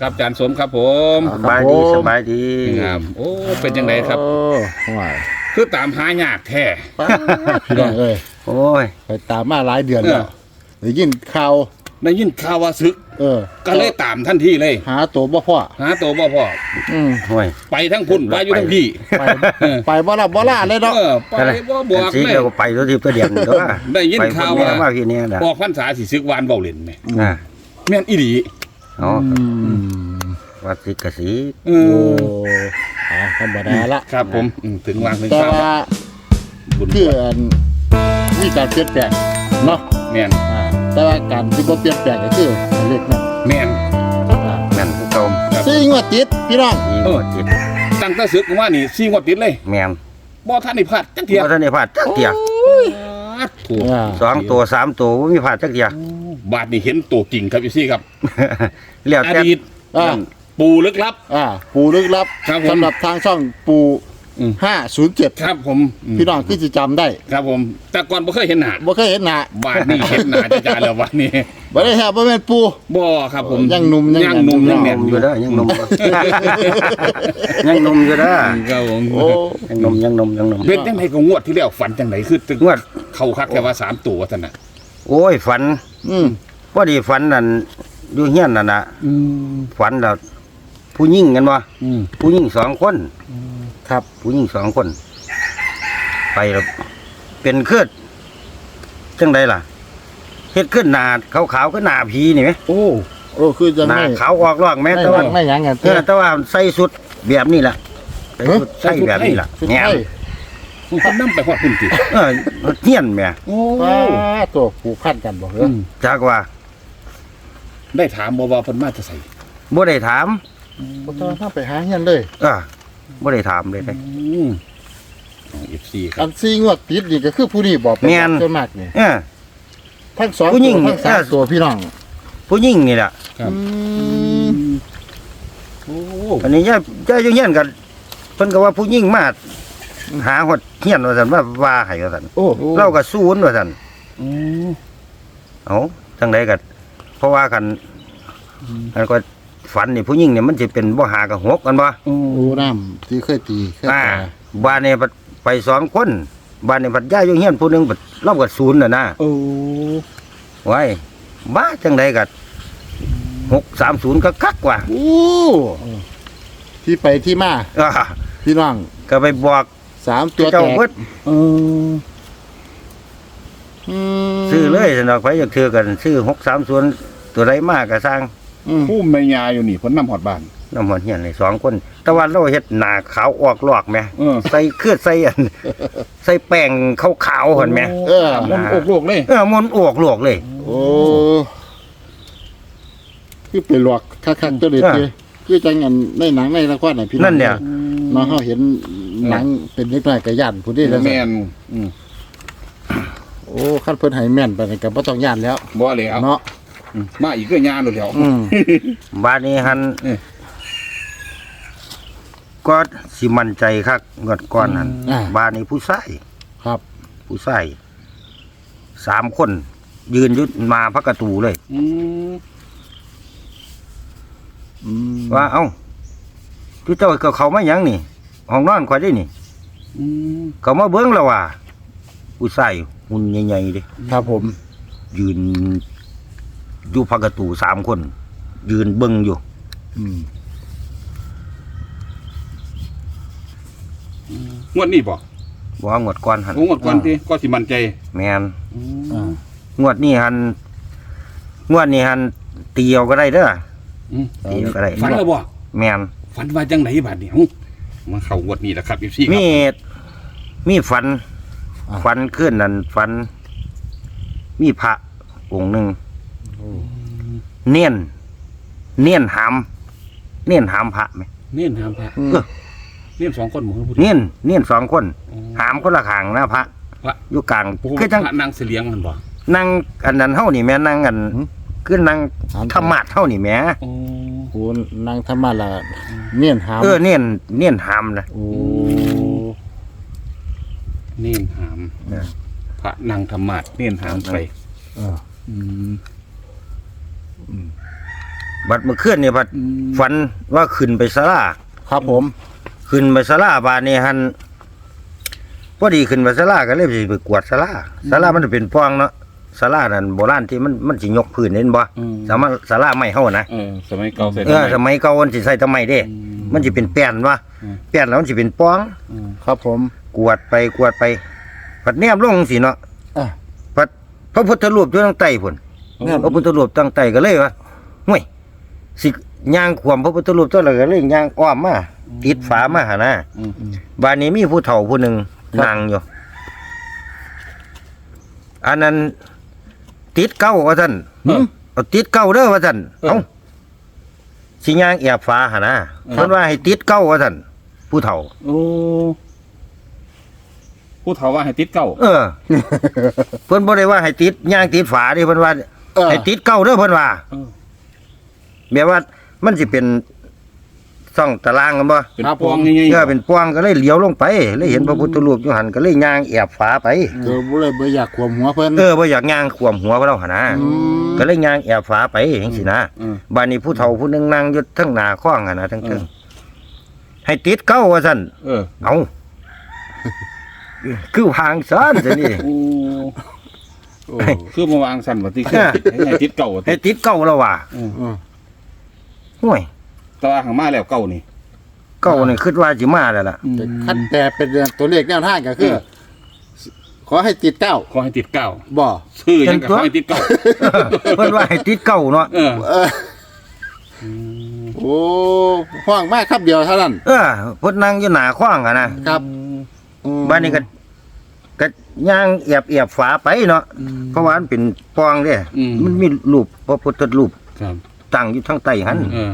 ครับอาจารย์สมครับผมสบายดีสบายดีครับโอ้เป็นยังไงครับโอ้ห่วยคือตามหายากแท้ป้าดพี่น้องเอ้ยโอ้ยไปตามมาหลายเดือนแล้วได้ยินข่าวได้ยินข่าวว่าซึก เออ ก็เลยตามทันทีเลย หาตัวบ่พ่อหาตัวบ่พ่ออืมโอ้ยไปทั้งพุ่นไปอยู่ทั้งพี่ ไปไปบ่ละบ่ล่าเลยเนาะเออไปบ่บอัอนกสีเลยเดียวก็ไปตัวทิพย์ตัวเดียนตัวได้ยินข่าวว่าไปคนเดียมาพี่เนี่ยนะออกพรรษาสิซึกวานเบาเล่นแม่อ่าแม่นอีหลี อ๋ออืมวัดสิกสีเอโอ้ออ่าธรรมดาละครับผมอืมถึงวางถึงแต่ข้าวว่าบุญคืออันมีการเปลี่ยนแปลงเนาะแม่นอ่าแต่ว่าการที่บ่เปลี่ยนแปลงก็คือเล็กนะแม่นอ่าแม่นผู้เก่าครับซิงว่าติดพี่น้องอีเอหัอวจิตตั้งแต่ซึกว่านี่ซีงวดติดเลยแม่นบ่ทันได้พลาดจักเทียบ่ทันได้พลาดจักเทียถูกอ่าสองตัวสามตัวบ่มีพลาดจักเทีย บาทนี่เห็นตัวจริงครับพี่ซี่ครับ แล้วอแต่ดีตอ่า ปูลึกลับ อ่าปูลึกลับครับผม สำหรับทางช่องปูอืม507ครับผมอืมพี่น้องคือสิจำได้ครับผม แต่ก่อนบ่เคยเห็นหน้าบ่เคยเห็นหน้าบาทนี่เห็นหน้าจะจานแล้ววันนี้บ่ได้แฮบบ่แม่นปู บ่ครับผมยังหนุ่มยังยังหนุ่มแน่ยังนแน่นออยู่ยู่เด้อยังหนมยังหนมอยู่เด้อครับผมโอ้ยังหนมยังหนมยังหนมเป็นจังไดก็งวดที่แล้วฝันจังไดคือตึกงวด เข้าคักแค่ว่าสามตัวท่านน่ะ โอ้ยฝันอืมพอดีฝันนั่นอยู่เฮียนนั่นน่ะอืมฝันแล้วผู้หญิงกันบ่อืมผู้หญิงสองคน ครับผู้หญิงสองคน ไปแล้วเป็นเครืดจังไดล่ะเฮ็ดขึ้นหนาขาวๆก็หนาผีนี่ไหมโอ้โอ้คือจังหนาไม่ขาวออกร่องแม้ไม่แต่ว่าไม่หยังกันเออแต่ว่าใส่สุดแบบนี้ล่ะใส่สุดใส่แบบนี้ล่ะสุดแง่ท้า ยคุณนำไปฮอดพุ่นติเออเฮียนแหม่โอ้ว้าตัวผูกพันกันบ่เหรอือมจักว่าได้ถามบ่ว่าเพิ่นมาจะใส่บ่ได้ถามบ่ต้องทางไปหาเฮียนเลย เออบ่ได้ถามเลยเด้อืมของ FC คอัรับนซีงวดติดนี่ก็คือผู้นี้บอกแม่น ส่วนมากนี่เออ ทั้งสองผู้หญิงตัวทั้งสามเออ ตัวพี่น้องผู้หญิงนี่ล่ะครับอืมโอ้อันนี้ย่าย่าอยู่เฮียนกันเพิ่นก็ว่าผู้หญิงมา หาฮอดเฮียนว่าซั่นว่าว่าให้ว่าซั่นโอ้เราก็สู้นว่าซั่นอืมเอาจังไดก็เพราะว่ากันอันก็ฝันนี่ผู้หญิงเนี่ยมันสิเป็นบ่หากับหกกันบ่โอ้โอ้น้ำที่เคยตีเคยอ่าตาบ้านนี่ไปไปสองคนบ้านนี่พัดย่าอยู่เฮียนผู้หนึงบัดเล่ากับศูนย์น่ะนะโอ้ไว้บ้าจังไดก็หกสามศูนย์ก็คักว่าโอ้ที่ไปที่มาอ่าพี่น้องก็ไปบอก สามตัวแตเจ้ากเบิดเอออืมซื้อเลยสนอกไปอยากซื้อกัน ซื้อหกสามศูนย์ตัวไรมากก็สร้างอืมผู้แม่ยาอยู่นี่เพิ่นนำฮอดบ้าน น้ำมันเฮียนเลยสองคนแต่ว่าเราเฮ็ดหน้าขาวออกลอกไหมเออ ใส่เครือใส่อัน ใส่แป้งขาวๆเห็นไหมเออมันอกโลกเลย เออมันออกลอกเลย โอ้คือไปหลอกคักๆตัวเด็ดอ่าเลยคือจังอันในหนังในละครน่ะพี่น้องนั่นเนี่ยเนาะเฮาเห็น หนังเป็นเล็กน้อยก็ย่านผู้ใดแล้วแม่นอืมโอ้คันเพิ่นให้แม่นไปานนี่ก็บ่ต้องย่านแล้วบ่แล้วเนาะอืมมาอีกก็ยาโลดแล้ว อืมบ้านนี้หันเอ้ย ก็สิมั่นใจคักงวดก่อนหันอ่าบ้านนี้ผู้ชายครับผู้ชายสามคน ยืนอยุดมาพระกระตูเลย อืมอืมว่าเอ้าที่เจ้าก็เขามาหยังนี่ ห้องนอนข่อยได้นี่อืมเขามาเบิ้งแล้วว่าผู้ชายหุ่นใหญ่ๆเดิครับผม ยืนอยู่พระกระตูสามคน ยืนเบิ้งอยู่ อืมงวดนี้บ่ว่างวดก่อนหันโอ้งวดก่อนติก็สิมั่นใจแมนอืมอ่างวดนี้หันงวดนี้หันเตียวก็ได้เด้ออืมเตียวก็ได้ฝันแล้วบ่แมนฝันว่าจังไดบัดนี้เอ้า มาเข้างวดนี้แหละครับ FC ครัมีบมีฝันฝันขึ้นนั่นฝัน มีพระองค์หนึ่งโอ้เนียน เนียนหามเนียนหามพระไหมเน้นหามพระอืมเออเน้นสองคนหมู่ผู้เนียนเนียนสองคน อ๋อ หามคนละขางนะพระพระ อยู่กลางผู้คือจังพระนางเสลียงมันบ่นั่งอันนั้นเท่านี่แม่นั่งกัน คือนั่งหามธรรมะเท่านี่แม่โอ้โหนางธรรมะละเนียนหามเออเนียนเนียนหามนะโอ้เน้นหามเออพระนางธรรมะเน้นหามไปเอออืมบัดเมื่อคืนนี่บัดอืมฝันว่าขึ้นไปศาลาครับผม ขึ้นไปศาลาบานนี่หันพอดีขึ้นไปศาลาก็เลยสิไปกวาดศาลาศาลามันจะเป็นป้องเนาะ ศาลานั่นโบราณที่มันมันสิยกพื้นเห็นบ่อืม สามารถศาลาไม้เฮานะเออสมัยเก่าใส่เออสมัยเก่ามันสิใส่ทำไมเด้ อืมมันสิเป็นแป้นวะอืม แป้นแล้วมันสิเป็นป้อง อืม ครับผม กวาดไปกวาดไปปัดแนมลงสิเนาะอะ ปัดพระพุทธรูปอยู่ทางใต้พุ่นเนี่ยพระพุทธรูปทางใต้ก็เลยว่าห่วยสิย่างขวมพระพุทธรูปตัวละก็เลยย่างอ้อมมาติดฝามาหานะอืม บ้านนี้มีผู้เฒ่าผู้หนึ่งนั่งอยู่อันนั้น ติดเก้าว่าท่านอืมเอาติดเก้าเด้อว่าท่านเออ เอ้าสิย่างแอบฟ้าหานะเออเพิ่นว่าให้ติดเก้าว่าท่านผู้เฒ่า โอ้ผู้เฒ่าว่าให้ติดเก้าเออ เพิ่นบ่ได้ว่าให้ติดย่างติดฝาดิเพิ่นว่า เออให้ติดเก้าเด้อเพิ่นว่าเออ แบบว่ามันสิเป็น ซ่องตารางกันบ่เป็นครับปวงผมยังไงเออเป็นปวงก็เลยเลี้ยวลงไปเลยเห็นพระพุทธรูปอยู่หันก็เลยย่างแอบฝาไป เกิดบ่เลยบ่อยากขวมหัวเพิ่น เออบ่อยากย่างขวมหัวพระเราหนนะมก็เลยย่างแอบฝาไปจังซี่นะเออบ้านนี้ผู้เฒ่าผู้หนึงนั่งอยู่ทั้งหน้าข้องอะนะทั้งเอเทิองให้ติดเก้าว่าซั่นเออเอาคือวางซ่อนซะนี่ โอ้โอ้คือมาวางสั่นว่าติคือเออให้ให้ติดเก้าว่าติให้ติดเก้าแล้วว่ะเออเออห่วย แต่ว่าหางมาแล้วเก้านี่ เก้านี่คิดว่าสิมาแล้วล่ะแต่คัดแต่เป็นตัวเลขแนวทางก็คือขอให้ติดเก้าขอให้ติดเก้าบ่ชื่อยังกับขอให้ติดเก้าเพิ่นว่าให้ติดเก้าเนาะเออเออโอ้ห้องมากครับเดียวเท่านั้นเออเพิ่นนั่งอยู่หน้าข้องอะนะครับอืมบ้านนี้ก็ก็ย่างแอบแอบฝาไปเนาะเพราะว่ามันเป็นปองเด้อืมมันมีรูปพระพุทธรูปครับตั้งอยู่ทางใต้หัน เออ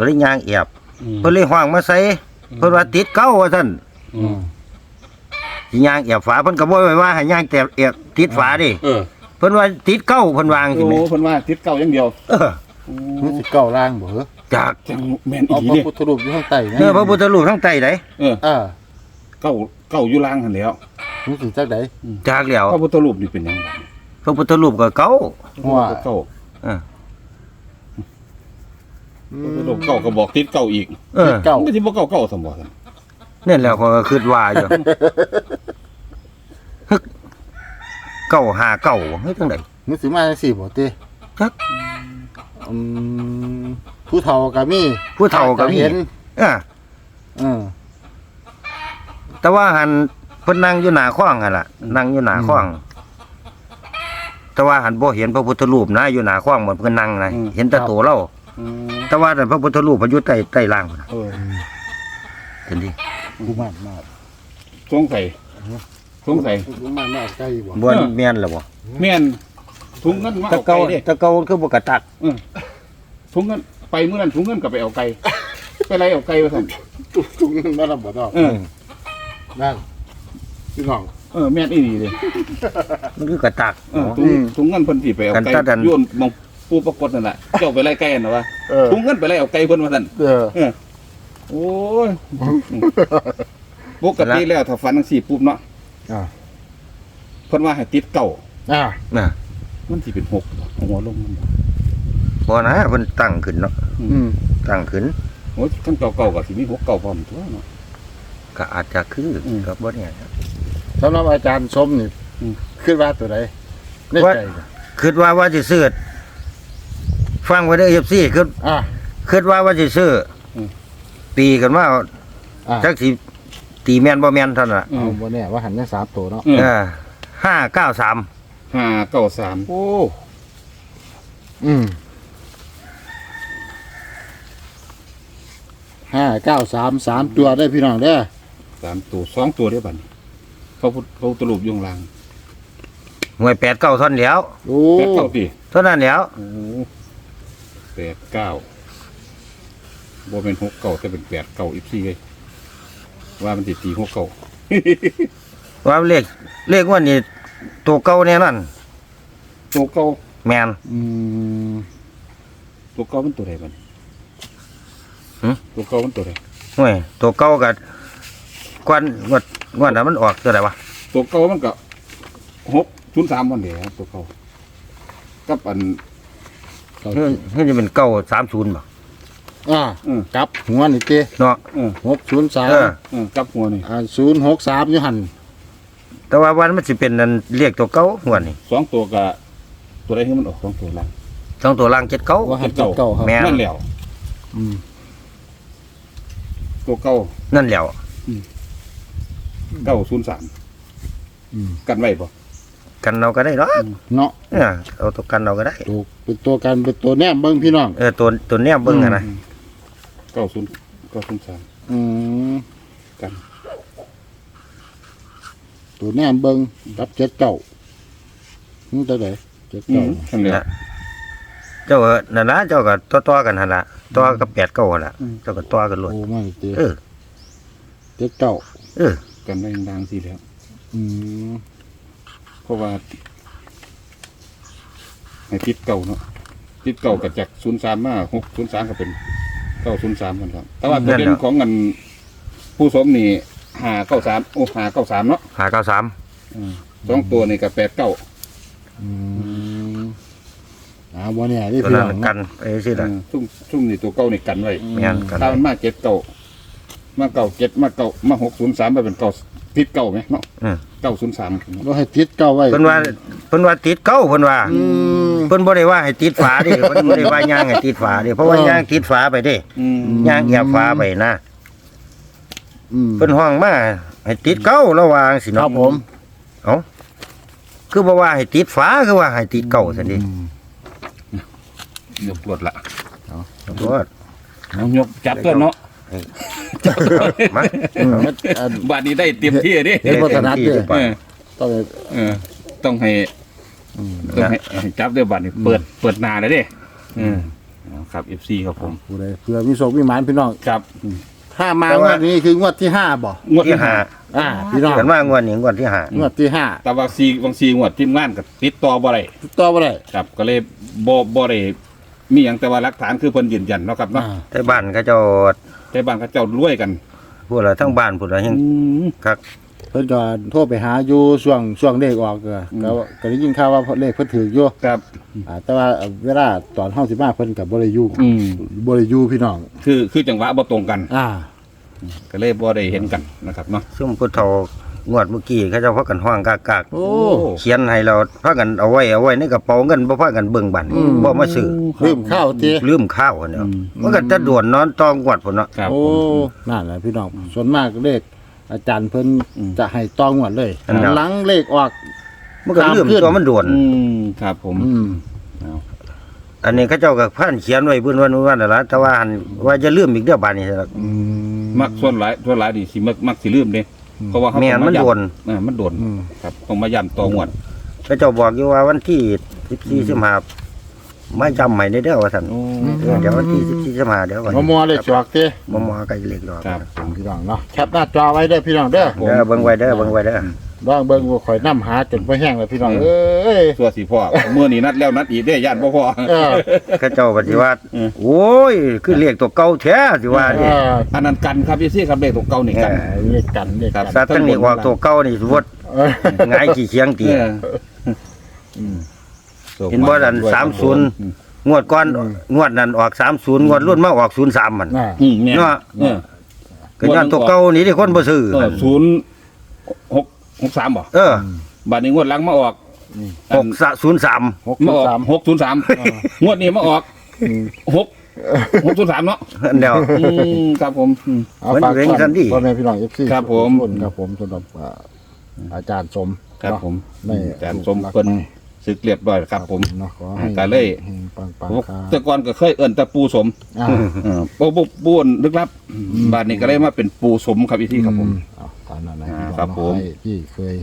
ก็เลยย่างแอบอืมเพิ่นเลยห้องมาใส่เพิ่นว่าติดเก้าว่าซั่นอืมสิย่างแอบฝาเพิ่นก็บ่ไว้ว่าให้ย่างแต่แอบติดฝาดิเออเพิ่นว่าติดเก้าเพิ่นวางสิโอ้แม่เพิ่นว่าติดเก้าอย่างเดียวเออนี่สิเก้าล่างบ่เหรอจากจังแม่นอีเอาหลีพระเด้พุทธรูปอยู่ข้างใต้นะเออพระพุทธรูปทางใต้ไดเออเออเก้าเก้าอยู่ล่างหั่นแหล้วนี่สิจักไดจากแล้วพระพุทธรูปนี่เป็นหยังไงพระพุทธรูปก็เก้าว่าเก้าเออ พระพุทธรูปเก้าก็บอกติดเก้าอีกเออเก้ามันก็สิบ่เก้าเก้าสมบ่ซั่นนั่นแหล้วเขาก็คิดว่าอยู่ฮึกเก้าหาเก้าเฮ้ยจังไดนี่สิมาจังซี่บ่ติจักอืมผู้เฒ่าก็มีผู้เฒ่าก็มีเห็นเออเออแต่ว่าหันเพิ่นนั่งอยู่หน้าข้องหั่นล่ะนั่งอยู่หน้าข้อง แต่ว่าหันบ่เห็นพระพุทธรูปนะอยู่หน้าข้องเหมือนเพิ่นนั่งนะเห็นแต่ตัวเรา อืมแต่ว่าแต่พระพุทธรูปเพนอยู่ใต้ใต้ล่างพุ่นน่ะเออเห็นดิผู้มากมากสงสัยสงสัยผู้มากมากใกล้บ่บ่แม่นแล้วบ่แม่นถุงเงินมาแตะเอาเกาไก่เด้แตะเกาคือบ่กระตักถุงเงินไปมื้อนั้นถุงเงินก็ไปเอาไก่ไปไล่เอาไก่ว่าซั่นตุ้ตุ้งมาลำบ่ดอกเออนั่นพี่น้องเออแม่นอีหลีเด้มันคือกระตัก เออถุงถุงเงินเพิ่นสิไปเอากันไก่ตัดอัน โยนมอง ปูปรากฏนั่นน่ะเจ้าไปไล่ไก่นั่นน่ะวะเออถุงเงินไปไล่เอาไก่เพิ่นว่าซั่นเออโอ้ยปกติแล้วถ้าฟันจังซี่ปุ๊บเนาะอ่า เพิ่นว่าให้ติดเก้าอ่าน่ะมันสิเป็นหกเอาหัวลงมันบ่บ่นะเพิ่นตั้งขึ้นเนาะอืมตั้งขึ้นโอ้ยคันเก่าๆก็สิมีหกเก้าพร้อมตัวเนาะ ก็อาจจะคืออม ก็บ่เนี่ย สำหรับอาจารย์ชมนี่อืมคิดว่าตัวใดในว่า ใจน่ะคิดว่าว่าสิซื้อ ฟังไว้เด้อ FC คิดอ่า คิดว่าว่าสิซื้ออม ตีกันว่าอ่าจักสิตีแม่นบ่แม่นเท่านั้นล่ะอืเอามบ่แน่ว่าหันยังสามตัวเนาะเออเออ593ห้าเก้าสามโอ้อืมห้าเก้าสามสามตัวได้พี่น้องเด้อสามตัวสองตัวเดียวบัดนี้เขาพุทธเขาตรูปอยงลางหวย8 9เท่านั้นแหล้วโอ้แปดเก้าปีเท่านั้นแหล้วโอ้ แปดเก้าบ่เป็นหกเก้าแต่เป็นแปดเก้าอีกสี่เลยว่ามันติดตีหกเก้าว่าเลขเลขว่านี่ตัวเก่าแน่นอนตัวเก้าแม่นอืมตัวเก้ามันตัวใดบัดนี้หึ ตัวเก้ามันตัวใดห่วยตัวเก่าก็กวนงวดงวดนั้นมันออกตัวใดวะตัวเก้ามันก็หกศูนย์สามวันเดียวตัวเก้ากับอัน เก้าเฮ้ยเฮ้ยจะเป็นเก้าสามศูนย์บ่อ่าอืม กลับหัวนี่เต้เนาะ เออหกศูนย์สามเออ เออกลับหัวนี่อ่าศูนย์หกสามอยู่หันแต่ว่าวันมันสิเป็นนั่นเรียกตัวเก้าหัวนี่สองตัวกับตัวใดที่มันออกสองตัวล่างสองตัวล่างเจ็ดเก้า ว่าหันเก้า เก้าครับแม่นั่นแหล้วอืมตัวเก้านั่นแหล้ว เก้าศูนย์สามอืมกันไว้ปะ กันเราก็ได้เนาะเนาะเนี่ยเอาตัวกันเราก็ได้ตัวเป็นตัวกันเป็นตัวแนมเบิ้งพี่น้องเออตัวตัวเนี้ยเบิ้งอะนะเก้าศูนย์เก้าศูนย์สามอืมกัน ตัวแนมเบิ้งรับเจ็ดเก้าอืมตัวไหนเจ็ดอืเก้ามนั่นแหละเจ้าก็นั่นนะเจ้าก็ตัวตัวๆกันหั่นละตัวกับแปดเก้าหั่นละอืมเจ้าก็ตัวกันหลดโอ้ไม่เต้เออเจ็ดเก้าเออกันไว้ดังๆสิแล้ว อืมเพ ราะว่าในติดเก่าเนาะติดเก่ากับจากศูนย์สามมาหกศูนย์สามก็เป็นเก้าศูนย์สามกันครับ แต่ว่าประเด็นของเงินผู้สมนี่หาเก้าสามโอ้หาเก้าสามเนาะหาเก้าสามอืมสองตัวนี่กับแปดเก้าอืมอ่าวันนี้ที่ตัวพี่นั้น้องนกัเนาะนไอ้สิล่ะซุ่มซุ่มนี่ตัวเก้านี่กันไว้แม่นกันถ้ามันมาเจ็ดเก้ามาเก้าเจ็ดมาเก้ามาหกศูนย์สามมาเป็นเก้า ติดเก้าไหมเนาะอืม เก้าศูนย์สามเราให้ติดเก้าไว้เพิ่นว่าเพิ่นว่าติดเก้าเพิ่นว่าอืม เพิ่นบ่ได้ว่าให้ติดฝาดิเพิ่นบ่ได้ว่าย่างให้ติดฝาดิเพราะว่าเออย่างติดฝาไปเด้อืมย่างเอียบฝาไปนะอืมเพิ่นห้องมาให้ติดเก้าระหว่างสิครัเนาะบผมเอ้าคือบ่ว่าให้ติดฝาคือว่าให้ติดเก้าซั่นดิอืมเดี๋ยวปวดละโอ้ยเอายกจับตัวเนาะ มาอืมอันบาดนี้ได้เต็มที่ดิเห็นบ่ถนัดเด้อเออต้อง เออ ต้องให้ต้องให้ให้จับเดี๋ยวบาดนี้เปิดเปิดหนาเลยดิอืมเอาครับ FC ครับผม ผู้ใดเผื่อมีโชคมีหมานพี่น้องครับถ้ามางวดนี้คืองวดที่ห้าบ่งวดที่ที่ห้าหาอ่า พี่น้องกันว่างวดนี้งวดที่ห้างวดที่ห้าแต่ว่าซีบางซีงวดทีมงานก็ติดต่อบ่ได้ติดต่อไปได้ครับ ก็เลยบ่บ่ได้มีหยังแต่ว่าหลักฐานคือเพิ่นยืนยันเนาะครับเนาะ อ่า แต่บ้านเขาเจ้า แต่บ้านเขาเจ้ารวยกันพวกเราทั้งบ้านพวกเรายังคักเพิ่นก็โทรไปหาอยู่ช่วงช่วงเลขออกก็อืมก็ก็ได้ยินข่าวว่าเลขเพิ่นถืออยู่ครับ อ่าแต่ว่าเวลาตอนเฮาสิมาเพิ่นก็บ่ได้อยู่อืมบ่ได้อยู่พี่น้อง คือคือจังหวะบ่ตรงกัน อ่า ก็เลยบ่ได้เห็นกันนะครับเนาะ ซุ่มพุทธ งวดเมื่อกี้เขาเจ้าพากันห้องกากโอ้ๆเขียนให้เราพากันเอาไว้เอาไว้ในกระเป๋าเงินบ่พากันเบิ่งบัตรอืมบ่มาซื้อลืมข้าวติลืมข้าวอันเนาะอืมมันก็จะด่วนนอนตองงวดพุ่นเนาะครับโอ้ผมนั่นแหละพี่น้องส่วนมากเลขอาจารย์เพิ่นอืมจะให้ตองวดเลยอันเดียวหลังเลขออก มันก็ลืมตามขึ้นตัวมันด่วน อืมครับผม อืมเอาอันนี้เขาเจ้าก็พากันเขียนไว้เพิ่นว่านู่นว่านั่นล่ะแต่ว่าหันว่าจะลืมอีกเด้อบาดนี้ล่ะอืมมักส่วนหลายส่วนหลายดีสิมักมักสิลืมเด้ เพราะว่าเขาแม่นต้องามันย้ำด่วนเออมันโดนอืม ครับต้องมาย้ำต่องวดเขาเจ้าบอกอยู่ว่าวันที่14 15ไม่จำใหม่ได้เด้อว่าซั่นโอ้เออเดี๋ยววันที่14 15เดี๋ยวก่อนมอมอเลขจอกติมอมอก็เลขดอกครับ พี่น้องเนาะแคปหน้าจอไว้เด้อพี่น้องเด้อผมเด้อเบิ่งไว้เด้อเบิ่งไว้เด้อ ลองเบิ่งว่าข่อยนํหาจนบ่แห้งเลยพี่น้องเอ้ย ตัวสีพ่อ เมื่อนี้นัดแล้วนัดอีกได้ย่านบ่พ่อ เออเขาเจ้าปฏิวัติอืม โอ้ยคือเรียกตัวเก่าแท้สิว่าเอดิออันนั้นกันครับพี่ซี่ครับเลขตัวเก่านี่กันเออเลขกันเลขกันสัตว์ทั้งนี้ออกตัวเก่านี่สวดเออหงายกี่เชียงตี เอออืมเห็นบ่ดัน30งวดก่อนงวดนั้นออก30งวดรุ่นมาออก03มัน น่ะอืมเนี่ยเนาะ เออก็ย้อนตัวเก่านี่ที่คนบ่ซื้อเออศูนย์หก หกสามบ่เออบัดนี้งวดหลังมาออกอัน603หกมาออกสามหกศูนย์สามงวดนี้มาออกอืมหกหกศูนย์สามเนาะอันเดียวอืมครับผมอืมเอามันฝากเว้นกันดิพ่อแม่พี่น้อง FC ครับผมทุกคนครับผมสำหรับอ่าอาจารย์สมครับเนาะผมได้อาจารย์สมเพิ่นศึกเรียบร้อยครับผมเนาะขอให้ก็เลยให้ปังปังผมครับแต่ก่อนก็เคยเอิ้นแต่ปูสมอ่าเออปูปูปูนลึกลับบัดนี้ก็เลยมาเป็นปูสมครับอีกที่ครับผม เอาตามนั้นนะอ่าครับผม ให้ที่เคย